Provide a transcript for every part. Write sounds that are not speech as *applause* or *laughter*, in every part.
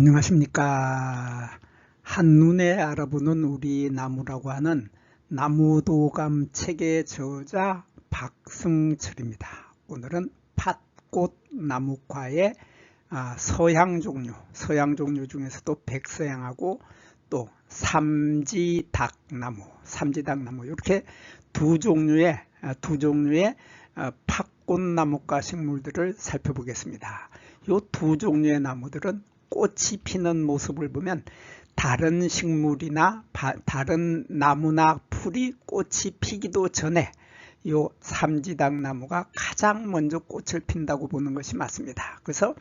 안녕하십니까. 한눈에 알아보는 우리 나무라고 하는 나무도감 책의 저자 박승철입니다. 오늘은 팥꽃 나무과의 아, 서양 종류, 서양 종류 중에서도 백서양하고 또 삼지닭나무, 삼지닭나무 이렇게 두 종류의 아, 두 종류의 아, 팥꽃나무과 식물들을 살펴보겠습니다. 이 두 종류의 나무들은 꽃이 피는 모습을 보면 다른 식물이나 바, 다른 나무나 풀이 꽃이 피기도 전에 이 삼지당 나무가 가장 먼저 꽃을 핀다고 보는 것이 맞습니다. 그래서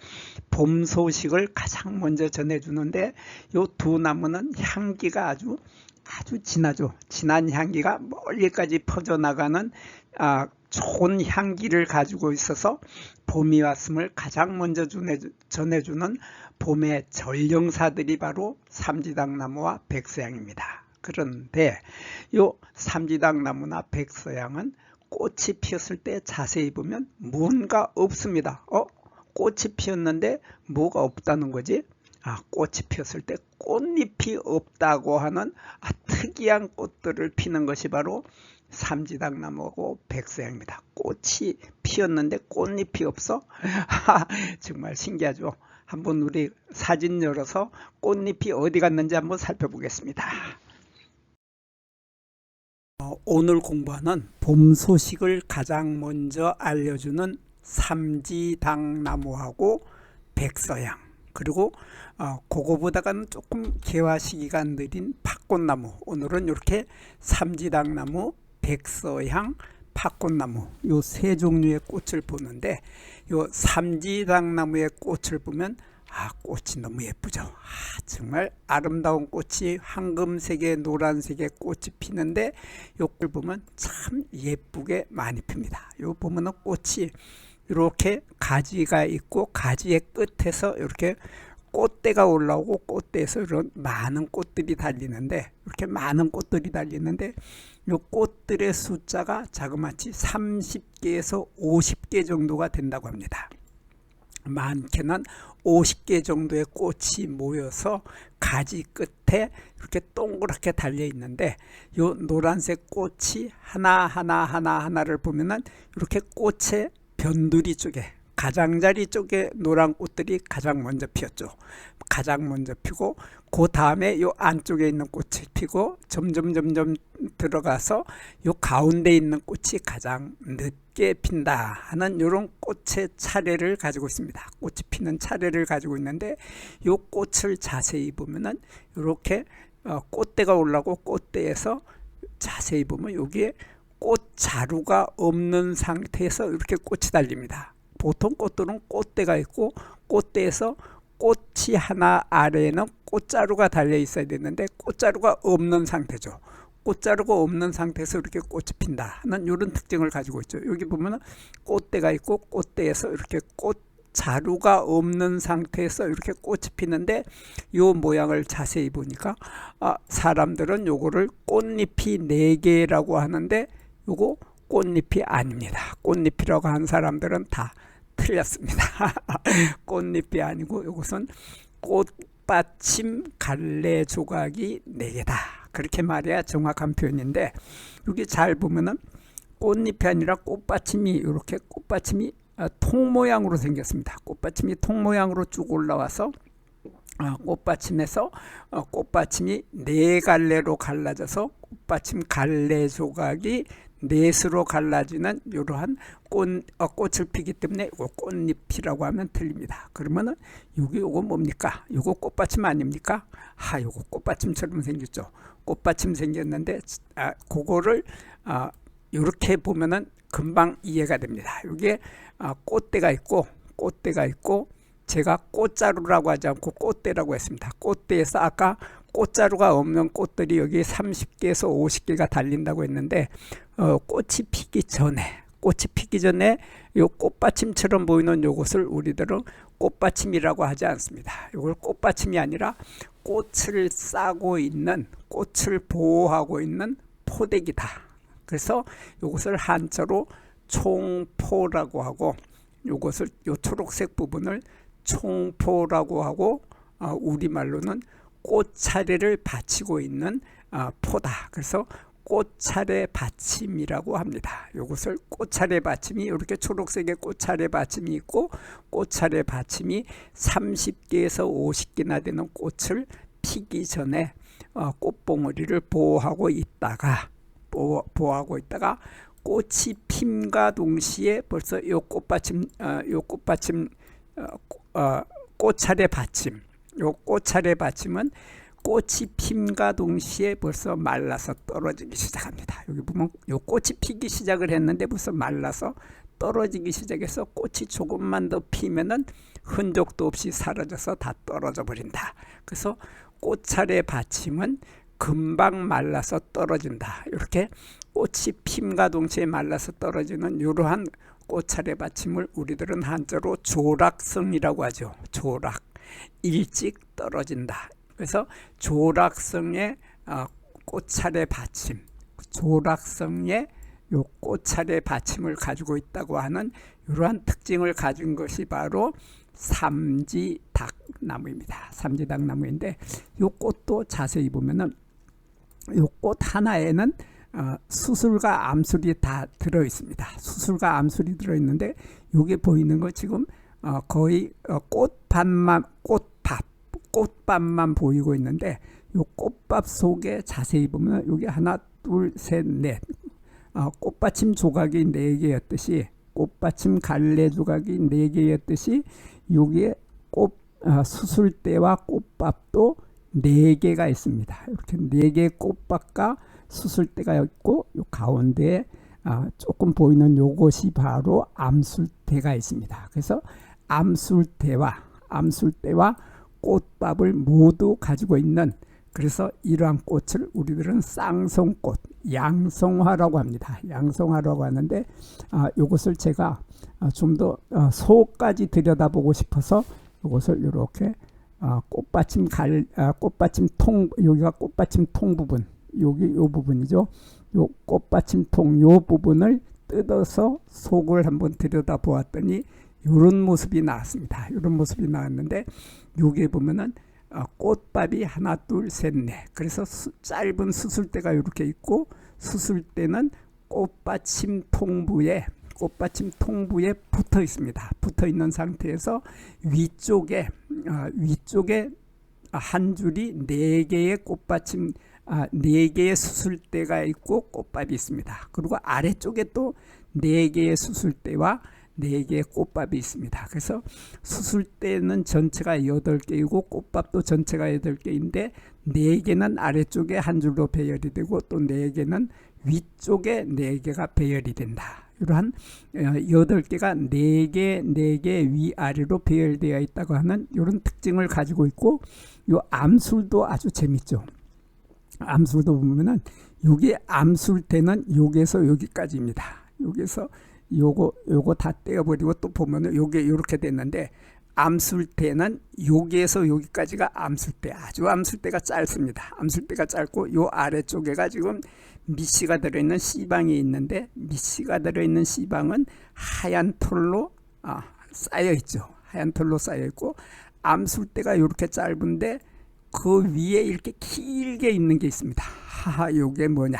봄 소식을 가장 먼저 전해주는데 이두 나무는 향기가 아주 아주 진하죠. 진한 향기가 멀리까지 퍼져나가는 아, 좋은 향기를 가지고 있어서 봄이 왔음을 가장 먼저 전해주는 봄의 전령사들이 바로 삼지당 나무와 백서양입니다. 그런데 이 삼지당 나무나 백서양은 꽃이 피었을 때 자세히 보면 뭔가 없습니다. 어? 꽃이 피었는데 뭐가 없다는 거지? 아, 꽃이 피었을 때 꽃잎이 없다고 하는 아, 특이한 꽃들을 피는 것이 바로 삼지당나무고 백서양입니다. 꽃이 피었는데 꽃잎이 없어? *laughs* 정말 신기하죠. 한번 우리 사진 열어서 꽃잎이 어디 갔는지 한번 살펴보겠습니다. 어, 오늘 공부하는 봄 소식을 가장 먼저 알려주는 삼지당나무하고 백서양 그리고 어, 그거보다는 조금 개화 시기가 느린 팥꽃나무 오늘은 이렇게 삼지당나무 백서향 팥꽃나무 요 세 종류의 꽃을 보는데 요 삼지당나무의 꽃을 보면 아 꽃이 너무 예쁘죠. 아 정말 아름다운 꽃이 황금색에 노란색의 꽃이 피는데 요걸 보면 참 예쁘게 많이 핍니다. 요 보면은 꽃이 이렇게 가지가 있고 가지의 끝에서 이렇게 꽃대가 올라오고 꽃대에서 이런 많은 꽃들이 달리는데 이렇게 많은 꽃들이 달리는데 이 꽃들의 숫자가 자그마치 30개에서 50개 정도가 된다고 합니다. 많게는 50개 정도의 꽃이 모여서 가지 끝에 이렇게 동그랗게 달려 있는데 이 노란색 꽃이 하나 하나 하나 하나를 보면은 이렇게 꽃의 변두리 쪽에 가장자리 쪽에 노란 꽃들이 가장 먼저 피었죠. 가장 먼저 피고 그 다음에 요 안쪽에 있는 꽃이 피고 점점 점점 들어가서 요 가운데 있는 꽃이 가장 늦게 핀다 하는 이런 꽃의 차례를 가지고 있습니다. 꽃이 피는 차례를 가지고 있는데 요 꽃을 자세히 보면은 이렇게 어, 꽃대가 올라고 꽃대에서 자세히 보면 여기에 꽃 자루가 없는 상태에서 이렇게 꽃이 달립니다. 보통 꽃들은 꽃대가 있고 꽃대에서 꽃이 하나 아래에는 꽃자루가 달려 있어야 되는데 꽃자루가 없는 상태죠. 꽃자루가 없는 상태에서 이렇게 꽃이 핀다 하는 이런 특징을 가지고 있죠. 여기 보면 꽃대가 있고 꽃대에서 이렇게 꽃 자루가 없는 상태에서 이렇게 꽃이 피는데 이 모양을 자세히 보니까 아, 사람들은 요거를 꽃잎이 네 개라고 하는데 요거 꽃잎이 아닙니다. 꽃잎이라고 한 사람들은 다 틀렸습니다. *laughs* 꽃잎이 아니고 이것은 꽃받침 갈래 조각이 4개다. 그렇게 말해야 정확한 표현인데 여기 잘 보면은 꽃잎이 아니라 꽃받침이 이렇게 꽃받침이 아, 통 모양으로 생겼습니다. 꽃받침이 통 모양으로 쭉 올라와서 어, 꽃받침에서 어, 꽃받침이 네 갈래로 갈라져서 꽃받침 갈래 조각이 넷으로 갈라지는 이러한 꽃, 어, 꽃을 피기 때문에 꽃잎이라고 하면 틀립니다. 그러면은 여기 요거 뭡니까? 요거 꽃받침 아닙니까? 하 요거 꽃받침처럼 생겼죠. 꽃받침 생겼는데 아, 그거를 아, 이렇게 보면은 금방 이해가 됩니다. 여기에 아, 꽃대가 있고 꽃대가 있고 제가 꽃자루라고 하지 않고 꽃대라고 했습니다. 꽃대에서 아까 꽃자루가 없는 꽃들이 여기 30개에서 50개가 달린다고 했는데 어, 꽃이 피기 전에 꽃이 피기 전에 요 꽃받침처럼 보이는 요것을 우리들은 꽃받침이라고 하지 않습니다. 이걸 꽃받침이 아니라 꽃을 싸고 있는 꽃을 보호하고 있는 포대기다. 그래서 이것을 한자로 총포라고 하고 이것을 요 초록색 부분을 총포라고 하고 어, 우리말로는 꽃차례를 바치고 있는 어, 포다. 그래서 꽃차례 받침이라고 합니다. 이것을 꽃차례 받침이 이렇게 초록색의 꽃차례 받침이 있고 꽃차례 받침이 30개에서 50개나 되는 꽃을 피기 전에 어, 꽃봉오리를 보호하고 있다가 보호, 보호 하고 있다가 꽃이 핌과 동시에 벌써 요 꽃받침 어, 요 꽃받침 어, 어, 꽃차례 받침 요 꽃차례 받침은 꽃이 핌과 동시에 벌써 말라서 떨어지기 시작합니다. 여기 보면 요 꽃이 피기 시작을 했는데 벌써 말라서 떨어지기 시작해서 꽃이 조금만 더 피면은 흔적도 없이 사라져서 다 떨어져 버린다. 그래서 꽃차례 받침은 금방 말라서 떨어진다. 이렇게 꽃이 핌과 동시에 말라서 떨어지는 이러한 꽃차례 받침을 우리들은 한자로 조락성이라고 하죠. 조락. 일찍 떨어진다. 그래서 조락성의 어, 꽃차례 받침, 조락성의 요 꽃차례 받침을 가지고 있다고 하는 이러한 특징을 가진 것이 바로 삼지닭나무입니다. 삼지닭나무인데 요 꽃도 자세히 보면은 요 꽃 하나에는 어, 수술과 암술이 다 들어 있습니다. 수술과 암술이 들어 있는데 요게 보이는 거 지금 어, 거의 어, 꽃밭만 꽃밥 꽃밥만 보이고 있는데 요 꽃밥 속에 자세히 보면 여기 하나 둘 셋넷 어, 꽃받침 조각이 네 개였듯이 꽃받침 갈래 조각이 네 개였듯이 여기에 꽃 어, 수술대와 꽃밥도 네 개가 있습니다. 이렇게 네 개의 꽃밥과 수술대가 있고 요 가운데에 아, 조금 보이는 요것이 바로 암술대가 있습니다. 그래서 암술대와 암술대와 꽃밥을 모두 가지고 있는 그래서 이러한 꽃을 우리들은 쌍송꽃, 양송화라고 합니다. 양송화라고 하는데 아, 이것을 제가 아, 좀더 어, 소까지 들여다보고 싶어서 이것을 이렇게 아, 꽃받침 갈 아, 꽃받침 통 여기가 꽃받침 통 부분 여기 요 부분이죠. 요 꽃받침 통요 부분을 뜯어서 속을 한번 들여다 보았더니 이런 모습이 나왔습니다. 이런 모습이 나왔는데 여기에 보면은 어, 꽃밥이 하나 둘 셋 넷 그래서 수, 짧은 수술대가 이렇게 있고 수술대는 꽃받침 통부에 꽃받침 통부에 붙어 있습니다. 붙어 있는 상태에서 위쪽에 어, 위쪽에 한 줄이 네 개의 꽃받침 아, 네 개의 수술대가 있고 꽃밥이 있습니다. 그리고 아래쪽에 또 네 개의 수술대와 네 개의 꽃밥이 있습니다. 그래서 수술대는 전체가 여덟 개이고 꽃밥도 전체가 여덟 개인데 네 개는 아래쪽에 한 줄로 배열이 되고 또 네 개는 위쪽에 네 개가 배열이 된다. 이러한 어, 여덟 개가 네 개, 네 개 위아래로 배열되어 있다고 하는 이런 특징을 가지고 있고 이 암술도 아주 재밌죠. 암술도 보면은 여기 암술대는 여기에서 여기까지입니다. 여기서 요거 요거 다 떼어버리고 또 보면은 요게 이렇게 됐는데 암술대는 여기에서 여기까지가 암술대 아주 암술대가 짧습니다. 암술대가 짧고 요 아래쪽에가 지금 미씨가 들어있는 씨방이 있는데 미씨가 들어있는 씨방은 하얀 털로 아, 쌓여 있죠. 하얀 털로 쌓여 있고 암술대가 이렇게 짧은데 그 위에 이렇게 길게 있는 게 있습니다. 하하, 요게 뭐냐?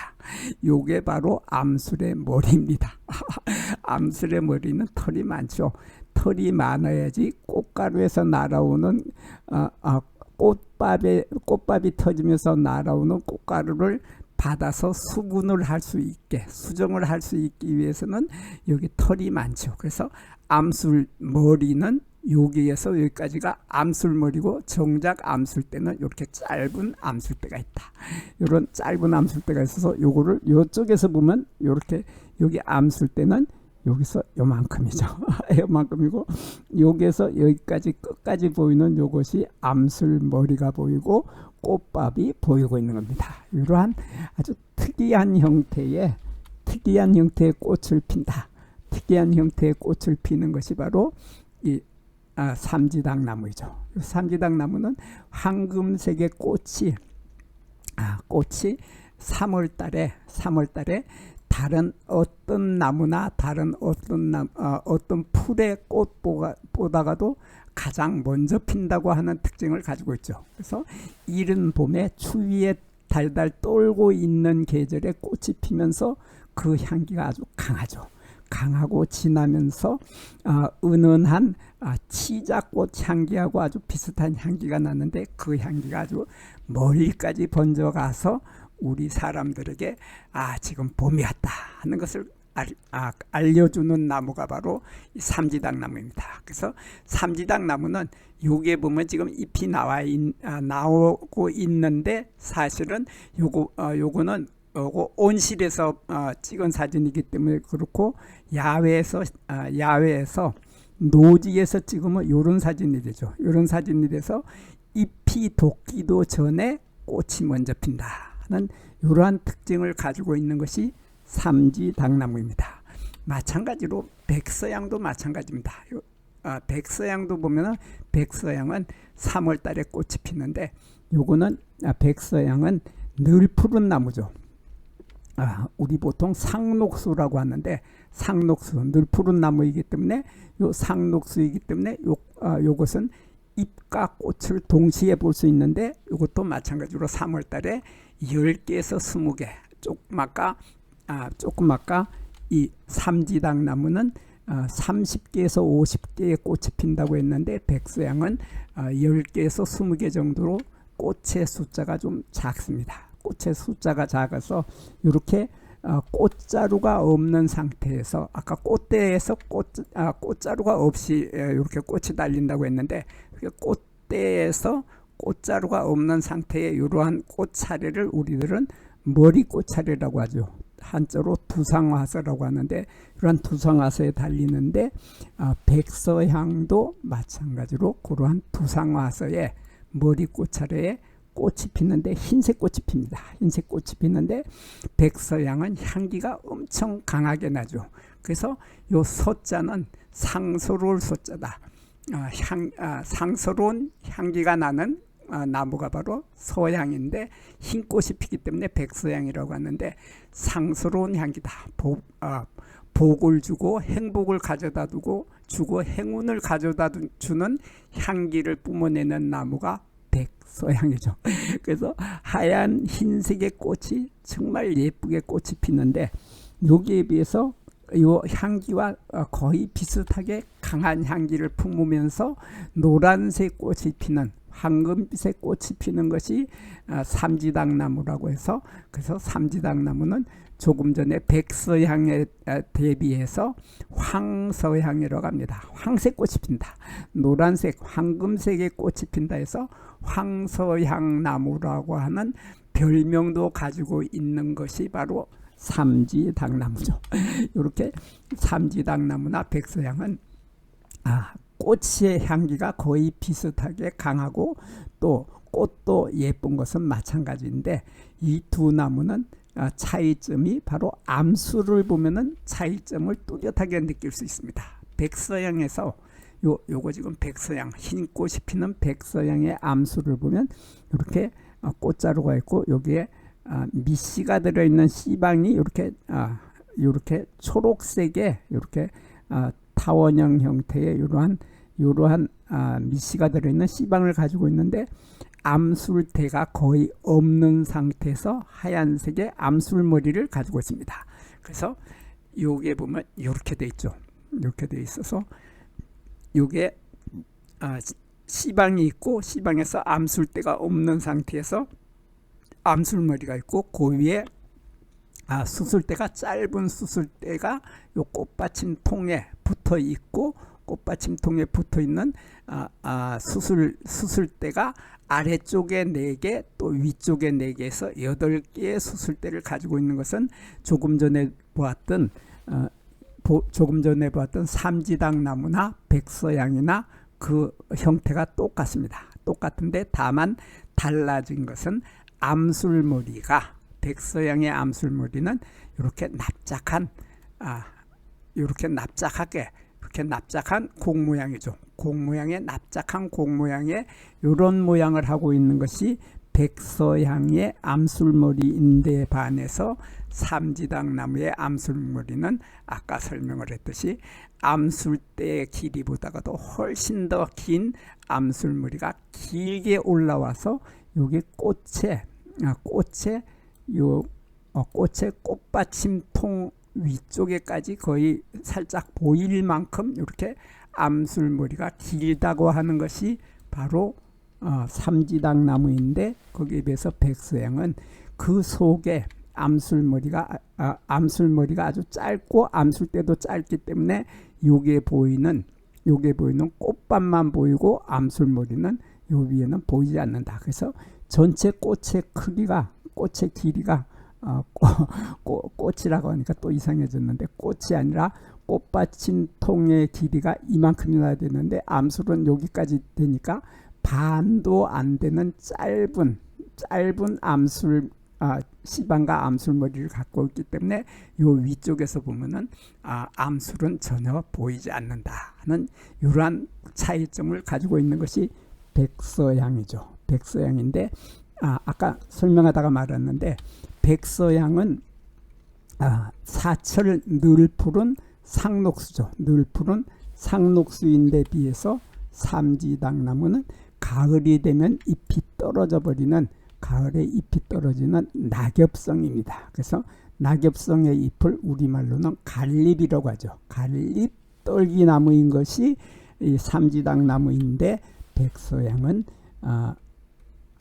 요게 바로 암술의 머리입니다. *laughs* 암술의 머리는 털이 많죠. 털이 많아야지 꽃가루에서 날아오는 어, 어, 꽃밥에 꽃밥이 터지면서 날아오는 꽃가루를 받아서 수분을 할 수 있게 수정을 할 수 있기 위해서는 여기 털이 많죠. 그래서 암술 머리는 여기에서 여기까지가 암술머리고 정작 암술대는 이렇게 짧은 암술대가 있다. 이런 짧은 암술대가 있어서 요거를 요쪽에서 보면 이렇게 여기 암술대는 여기서 요만큼이죠. *laughs* 요만큼이고 여기에서 여기까지 끝까지 보이는 요것이 암술머리가 보이고 꽃밥이 보이고 있는 겁니다. 이러한 아주 특이한 형태의 특이한 형태의 꽃을 핀다. 특이한 형태의 꽃을 피는 것이 바로 이 아, 삼지당 나무이죠. 삼지당 나무는 황금색의 꽃이 아, 꽃이 3월 달에 3월 달에 다른 어떤 나무나 다른 어떤 나, 어, 어떤 풀의 꽃보다가도 가장 먼저 핀다고 하는 특징을 가지고 있죠. 그래서 이른 봄에 추위에 달달 떨고 있는 계절에 꽃이 피면서 그 향기가 아주 강하죠. 강하고 진하면서 아, 은은한 아, 치자꽃 향기하고 아주 비슷한 향기가 나는데 그 향기가 아주 멀리까지 번져가서 우리 사람들에게 아 지금 봄이 왔다 하는 것을 알, 아, 알려주는 나무가 바로 이 삼지당 나무입니다. 그래서 삼지당 나무는 여기에 보면 지금 잎이 나와 있, 아, 나오고 있는데 사실은 요거 어, 요거는 요거 온실에서 어, 찍은 사진이기 때문에 그렇고 야외에서 아, 야외에서 노지에서 찍으면 요런 사진이 되죠. 요런 사진이 돼서 잎이 돋기도 전에 꽃이 먼저 핀다 하는 이러한 특징을 가지고 있는 것이 삼지 당나무입니다. 마찬가지로 백서양도 마찬가지입니다. 요, 아, 백서양도 보면은 백서양은 3월 달에 꽃이 피는데 요거는 아, 백서양은 늘 푸른 나무죠. 아, 우리 보통 상록수라고 하는데 상록수 늘 푸른 나무이기 때문에 요 상록수이기 때문에 요 아, 요것은 잎과 꽃을 동시에 볼 수 있는데 이것도 마찬가지로 3월 달에 10개에서 20개 조그마까 아, 조그마까 이 삼지당 나무는 아, 30개에서 50개의 꽃이 핀다고 했는데 백서양은 아, 10개에서 20개 정도로 꽃의 숫자가 좀 작습니다. 꽃의 숫자가 작아서 이렇게 어, 꽃자루가 없는 상태에서 아까 꽃대에서 꽃, 아, 꽃자루가 없이 에, 이렇게 꽃이 달린다고 했는데 그 꽃대에서 꽃자루가 없는 상태의 이러한 꽃차례를 우리들은 머리 꽃차례라고 하죠. 한자로 두상화서라고 하는데 그런 두상화서에 달리는데 아, 백서향도 마찬가지로 그러한 두상화서에 머리 꽃차례에 꽃이 피는데 흰색 꽃이 핍니다. 흰색 꽃이 피는데 백서향은 향기가 엄청 강하게 나죠. 그래서 요 서자는 상서로울 서자다. 아, 향, 아, 상서로운 향기가 나는 아, 나무가 바로 서향인데 흰 꽃이 피기 때문에 백서향이라고 하는데 상스러운 향기다. 복, 아, 복을 주고 행복을 가져다 두고 주고 행운을 가져다 주는 향기를 뿜어내는 나무가 백서향이죠. *laughs* 그래서 하얀 흰색의 꽃이 정말 예쁘게 꽃이 피는데 여기에 비해서 요 향기와 거의 비슷하게 강한 향기를 품으면서 노란색 꽃이 피는 황금빛의 꽃이 피는 것이 삼지당 나무라고 해서 그래서 삼지당 나무는 조금 전에 백서향에 대비해서 황서향이라고 합니다. 황색 꽃이 핀다. 노란색, 황금색의 꽃이 핀다 해서 황서향 나무라고 하는 별명도 가지고 있는 것이 바로 삼지당나무죠. *laughs* 이렇게 삼지당나무나 백서향은 아, 꽃의 향기가 거의 비슷하게 강하고 또 꽃도 예쁜 것은 마찬가지인데 이 두 나무는 아, 차이점이 바로 암수를 보면은 차이점을 뚜렷하게 느낄 수 있습니다. 백서양에서 요 요거 지금 백서양 흰 꽃이 피는 백서양의 암수를 보면 이렇게 어, 꽃자루가 있고 여기에 아, 미씨가 들어 있는 씨방이 이렇게 아, 이렇게 초록색의 이렇게 아, 타원형 형태의 이러한 이러한 아, 미씨가 들어있는 씨방을 가지고 있는데 암술대가 거의 없는 상태에서 하얀색의 암술머리를 가지고 있습니다. 그래서 요게 보면 이렇게 돼 있죠. 이렇게 돼 있어서 요게 아, 씨방이 있고 씨방에서 암술대가 없는 상태에서 암술머리가 있고 그 위에 아, 수술대가 짧은 수술대가 요 꽃받침 통에 붙어 있고 꽃받침 통에 붙어 있는 아, 아, 수술 수술대가 아래쪽에 4개 또 위쪽에 4개에서 8개의 수술대를 가지고 있는 것은 조금 전에 보았던 어, 보, 조금 전에 보았던 삼지당 나무나 백서양이나 그 형태가 똑같습니다. 똑같은데 다만 달라진 것은 암술머리가 백서양의 암술머리는 이렇게 납작한 아 이렇게 납작하게 이렇게 납작한 공 모양이죠. 공 모양의 납작한 공 모양의 이런 모양을 하고 있는 것이 백서향의 암술머리인데 반해서 삼지당 나무의 암술머리는 아까 설명을 했듯이 암술대의 길이보다가도 훨씬 더 긴 암술머리가 길게 올라와서 여기 꽃에 아, 꽃에 요 어, 꽃의 꽃받침통 위쪽에까지 거의 살짝 보일 만큼 이렇게 암술머리가 길다고 하는 것이 바로 어, 삼지당 나무인데 거기에 비해서 백서양은 그 속에 암술머리가 아, 암술머리가 아주 짧고 암술대도 짧기 때문에 요게 보이는 요게 보이는 꽃밭만 보이고 암술머리는 요 위에는 보이지 않는다. 그래서 전체 꽃의 크기가 꽃의 길이가 어, 꽃, *laughs* 꽃이라고 하니까 또 이상해졌는데 꽃이 아니라 꽃받침 통의 길이가 이만큼이나 되는데 암술은 여기까지 되니까 반도 안 되는 짧은 짧은 암술 아, 시방과 암술머리를 갖고 있기 때문에 요 위쪽에서 보면은 아, 암술은 전혀 보이지 않는다는 이러한 차이점을 가지고 있는 것이 백서양이죠. 백서양인데 아, 아까 설명하다가 말했는데 백서양은 아, 사철 늘 푸른 상록수죠. 늘 푸른 상록수인데 비해서 삼지당나무는 가을이 되면 잎이 떨어져 버리는 가을에 잎이 떨어지는 낙엽성입니다. 그래서 낙엽성의 잎을 우리말로는 갈립이라고 하죠. 갈립 떨기나무인 것이 이 삼지당나무인데 백서양은 아,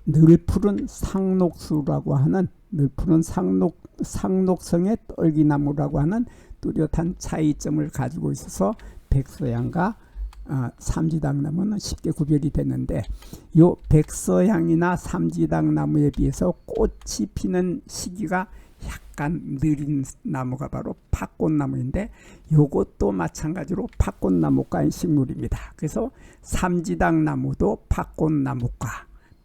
늘 푸른 상록수라고 하는 늘 푸른 상록 상록성의 떨기나무라고 하는 뚜렷한 차이점을 가지고 있어서 백서양과 아, 삼지당나무는 쉽게 구별이 되는데 요 백서향이나 삼지당나무에 비해서 꽃이 피는 시기가 약간 느린 나무가 바로 팥꽃나무인데 요것도 마찬가지로 팥꽃나무과인 식물입니다. 그래서 삼지당나무도 팥꽃나무과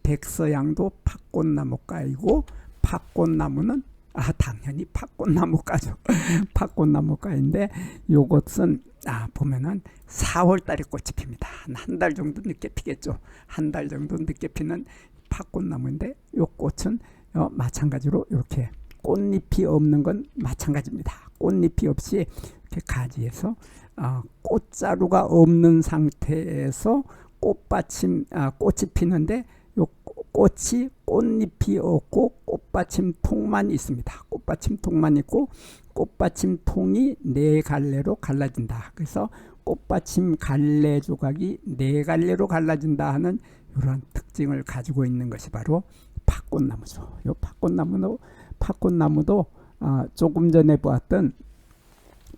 백서향도 팥꽃나무과이고 팥꽃나무는 아 당연히 팥꽃나무과죠. *laughs* 팥꽃나무과인데 요것은 아 보면은 4월 달에 꽃이 핍니다. 한 달 정도 늦게 피겠죠. 한 달 정도 늦게 피는 팥꽃나무인데 요 꽃은 어, 마찬가지로 이렇게 꽃잎이 없는 건 마찬가지입니다. 꽃잎이 없이 이렇게 가지에서 어, 꽃자루가 없는 상태에서 꽃받침 아, 꽃이 피는데 요 꽃이 꽃잎이 없고 꽃받침 통만 있습니다. 꽃받침 통만 있고 꽃받침 통이 네 갈래로 갈라진다. 그래서 꽃받침 갈래 조각이 네 갈래로 갈라진다 하는 이러한 특징을 가지고 있는 것이 바로 팥꽃나무죠. 요 팥꽃나무도 팥꽃나무도 아, 조금 전에 보았던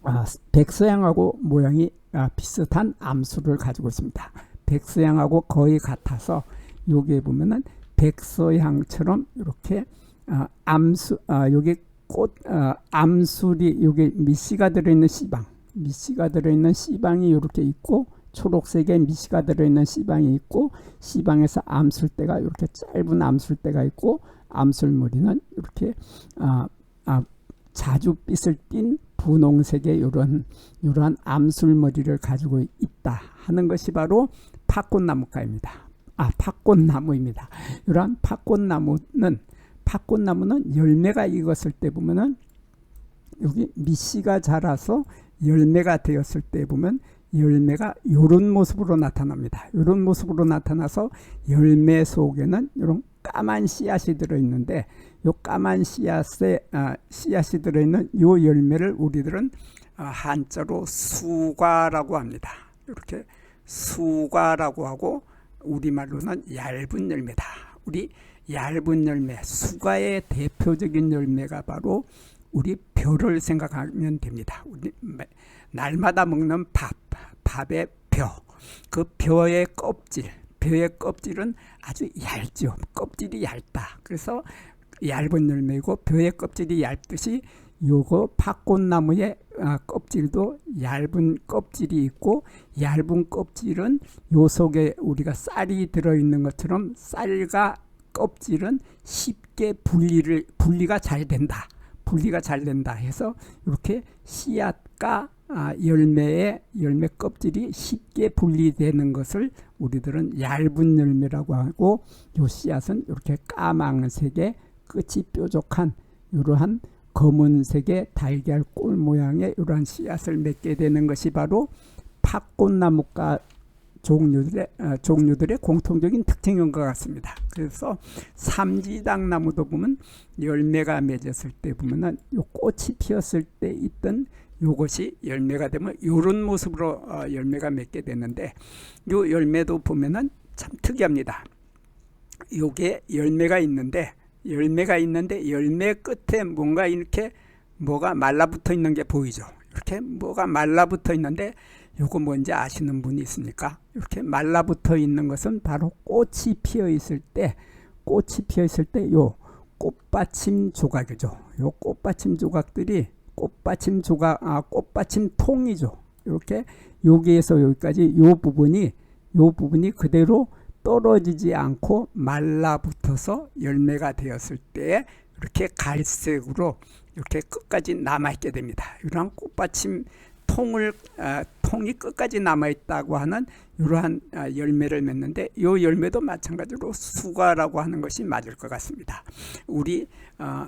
아, 백서양하고 모양이 아, 비슷한 암수를 가지고 있습니다. 백서양하고 거의 같아서 여기에 보면은 백서향처럼 이렇게 아, 암수 아, 여기 꽃 아, 암술이 여기 미씨가 들어있는 씨방 미씨가 들어있는 씨방이 이렇게 있고 초록색의 미씨가 들어있는 씨방이 있고 씨방에서 암술대가 이렇게 짧은 암술대가 있고 암술머리는 이렇게 아, 아, 자주빛을 띤 분홍색의 이런 이러한 암술머리를 가지고 있다 하는 것이 바로 팥꽃나무과입니다. 아, 팥꽃나무입니다. 이러한 팥꽃나무는 팥꽃나무는 열매가 익었을 때 보면은 여기 미씨가 자라서 열매가 되었을 때 보면 열매가 이런 모습으로 나타납니다. 이런 모습으로 나타나서 열매 속에는 이런 까만 씨앗이 들어 있는데 요 까만 씨앗에 아, 씨앗이 들어 있는 요 열매를 우리들은 아, 한자로 수과라고 합니다. 이렇게 수과라고 하고 우리말로는 얇은 열매다. 우리 얇은 열매, 수가의 대표적인 열매가 바로 우리 벼를 생각하면 됩니다. 우리 날마다 먹는 밥, 밥의 벼, 그 벼의 껍질, 벼의 껍질은 아주 얇죠. 껍질이 얇다. 그래서 얇은 열매고 벼의 껍질이 얇듯이 요거 팥꽃나무의 아, 껍질도 얇은 껍질이 있고 얇은 껍질은 요 속에 우리가 쌀이 들어있는 것처럼 쌀과 껍질은 쉽게 분리를 분리가 잘 된다. 분리가 잘 된다 해서 이렇게 씨앗과 아, 열매의 열매 껍질이 쉽게 분리되는 것을 우리들은 얇은 열매라고 하고 요 씨앗은 이렇게 까망색의 끝이 뾰족한 이러한 검은색의 달걀 꼴 모양의 이러한 씨앗을 맺게 되는 것이 바로 팥꽃나무가 종류들의 어, 종류들의 공통적인 특징인 것 같습니다. 그래서 삼지당 나무도 보면 열매가 맺었을 때 보면은 요 꽃이 피었을 때 있던 요것이 열매가 되면 요런 모습으로 어, 열매가 맺게 되는데 요 열매도 보면은 참 특이합니다. 요게 열매가 있는데 열매가 있는데 열매 끝에 뭔가 이렇게 뭐가 말라붙어 있는 게 보이죠. 이렇게 뭐가 말라붙어 있는데 요거 뭔지 아시는 분이 있습니까? 이렇게 말라붙어 있는 것은 바로 꽃이 피어 있을 때 꽃이 피어 있을 때 요 꽃받침 조각이죠. 요 꽃받침 조각들이 꽃받침 조각 아 꽃받침 통이죠. 이렇게 여기에서 여기까지 요 부분이 요 부분이 그대로 떨어지지 않고 말라붙어서 열매가 되었을 때 이렇게 갈색으로 이렇게 끝까지 남아 있게 됩니다. 이러한 꽃받침 통을 아, 통이 끝까지 남아 있다고 하는 이러한 아, 열매를 맺는데 이 열매도 마찬가지로 수가라고 하는 것이 맞을 것 같습니다. 우리 어,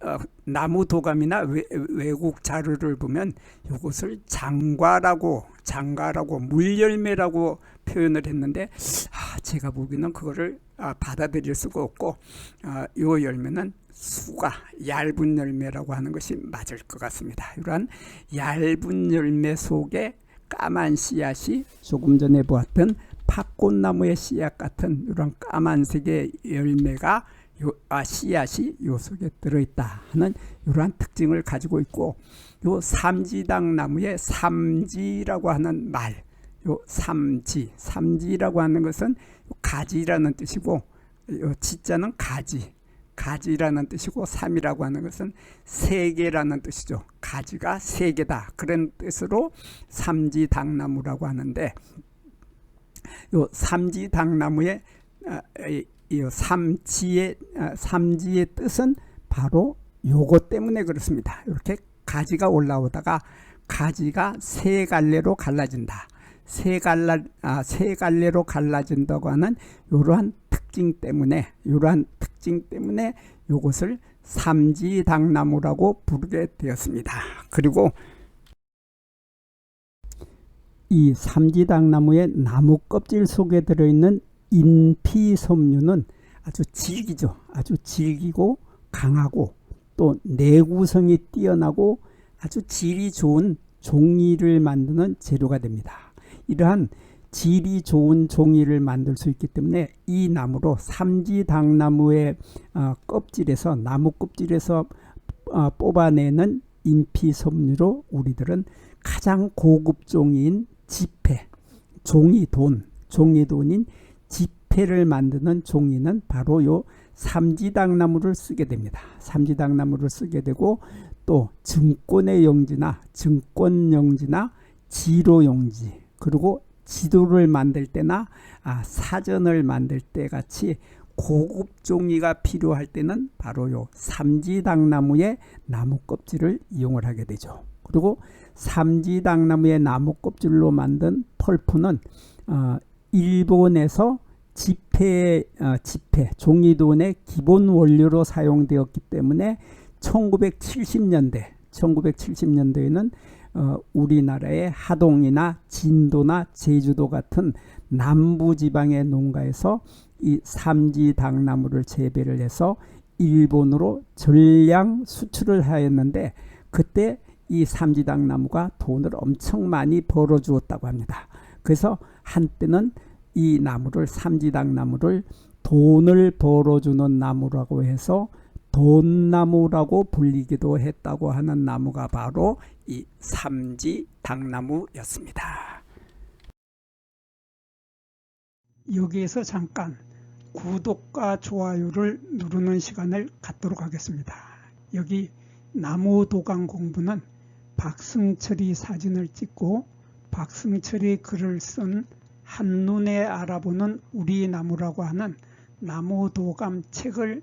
어, 나무 도감이나 외, 외국 자료를 보면 이것을 장과라고 장과라고 물열매라고 표현을 했는데 아, 제가 보기에는 그거를 아, 받아들일 수가 없고 아, 이 열매는 수가 얇은 열매라고 하는 것이 맞을 것 같습니다. 이러한 얇은 열매 속에 까만 씨앗이 조금 전에 보았던 팥꽃나무의 씨앗 같은 이런 까만색의 열매가 요, 아, 씨앗이 요 속에 들어있다 하는 이러한 특징을 가지고 있고 요 삼지당 나무의 삼지라고 하는 말, 요 삼지, 삼지라고 하는 것은 가지라는 뜻이고 요 지자는 가지, 가지라는 뜻이고 삼이라고 하는 것은 세 개라는 뜻이죠. 가지가 세 개다 그런 뜻으로 삼지당나무라고 하는데 요 삼지당나무의 아, 이, 이 삼지의 아, 삼지의 뜻은 바로 요것 때문에 그렇습니다. 이렇게 가지가 올라오다가 가지가 세 갈래로 갈라진다. 세 갈라 아, 세 갈래로 갈라진다고 하는 이러한 특징 때문에 이러한 특징 때문에 요것을 삼지당나무라고 부르게 되었습니다. 그리고 이 삼지당나무의 나무 껍질 속에 들어있는 인피섬유는 아주 질기죠. 아주 질기고 강하고 또 내구성이 뛰어나고 아주 질이 좋은 종이를 만드는 재료가 됩니다. 이러한 질이 좋은 종이를 만들 수 있기 때문에 이 나무로 삼지당나무의 어, 껍질에서 나무 껍질에서 어, 뽑아내는 인피섬유로 우리들은 가장 고급 종이인 지폐, 종이 돈, 종이 돈인 지폐를 만드는 종이는 바로 요 삼지당나무를 쓰게 됩니다. 삼지당나무를 쓰게 되고 또 증권의 용지나 증권 용지나 지로 용지 그리고 지도를 만들 때나 아, 사전을 만들 때 같이 고급 종이가 필요할 때는 바로 요 삼지당나무의 나무 껍질을 이용을 하게 되죠. 그리고 삼지당나무의 나무 껍질로 만든 펄프는 어, 일본에서 지폐, 어, 지폐, 종이돈의 기본 원료로 사용되었기 때문에 1970년대, 1970년대에는 어, 우리나라의 하동이나 진도나 제주도 같은 남부 지방의 농가에서 이 삼지 당나무를 재배를 해서 일본으로 전량 수출을 하였는데 그때 이 삼지 당나무가 돈을 엄청 많이 벌어 주었다고 합니다. 그래서 한때는 이 나무를 삼지 당나무를 돈을 벌어 주는 나무라고 해서 돈나무라고 불리기도 했다고 하는 나무가 바로 이 삼지 당나무였습니다. 여기에서 잠깐 구독과 좋아요를 누르는 시간을 갖도록 하겠습니다. 여기 나무 도강 공부는 박승철이 사진을 찍고 박승철이 글을 쓴 한눈에 알아보는 우리 나무라고 하는 나무 도감 책을